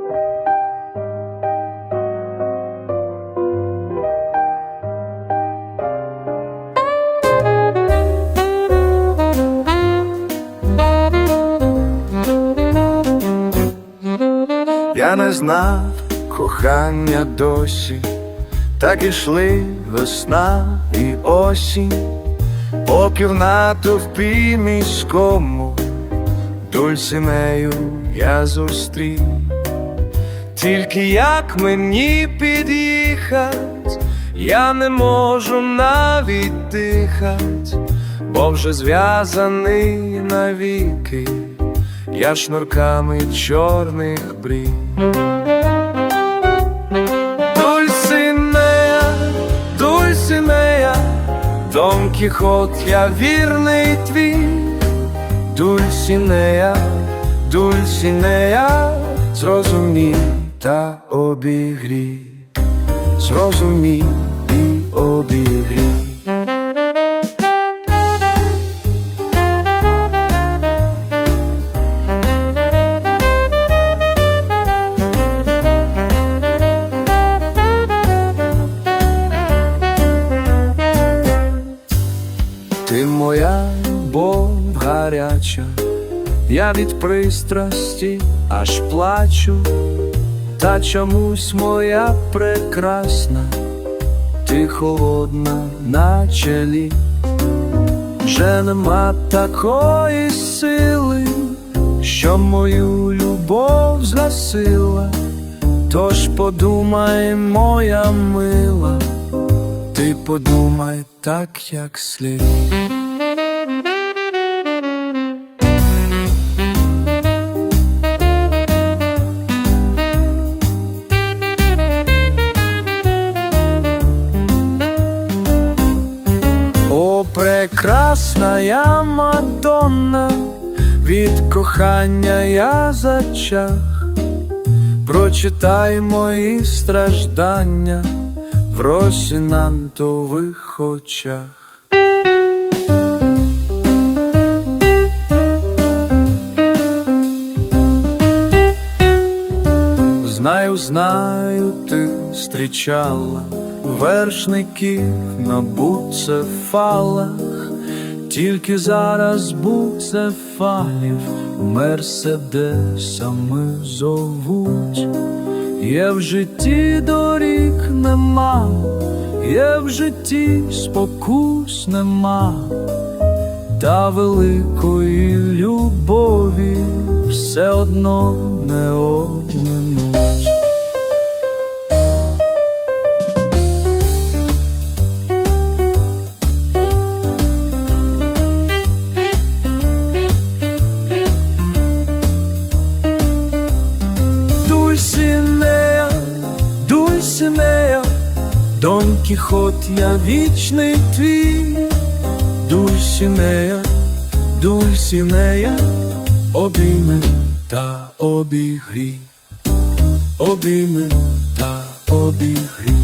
Я не знав кохання досі, так ішли весна і осінь, поки в натовпі міському Дульсинею я зустрів, тільки як мені під'їхать, я не можу навіть дихать, бо вже зв'язаний навіки я шнурками чорних брів. Дульсинея, Дульсинея, Дон Кіхот, я вірний твій, Дульсинея, Дульсинея, зрозумій та обігрій, зрозумій і обігрій. Ти моя любов гаряча, я від пристрасті аж плачу, та чомусь моя прекрасна, ти холодна, наче лід. Вже нема такої сили, що мою любов згасила, тож подумай, моя мила. Ти подумай так, як слід. Прекрасна Мадонна, від кохання я зачах, прочитай мої страждання в росінантових очах. Знаю, знаю, ти зустрічала вершників на буцефалах, тільки зараз буцефалів мерседесами зовуть. Є в житті доріг нема, є в житті спокус нема, та великої любові все одно не Дон Кіхот, я вічний твій, Дульсінея, Дульсінея, обійми та обігрі, обійми та обігрі.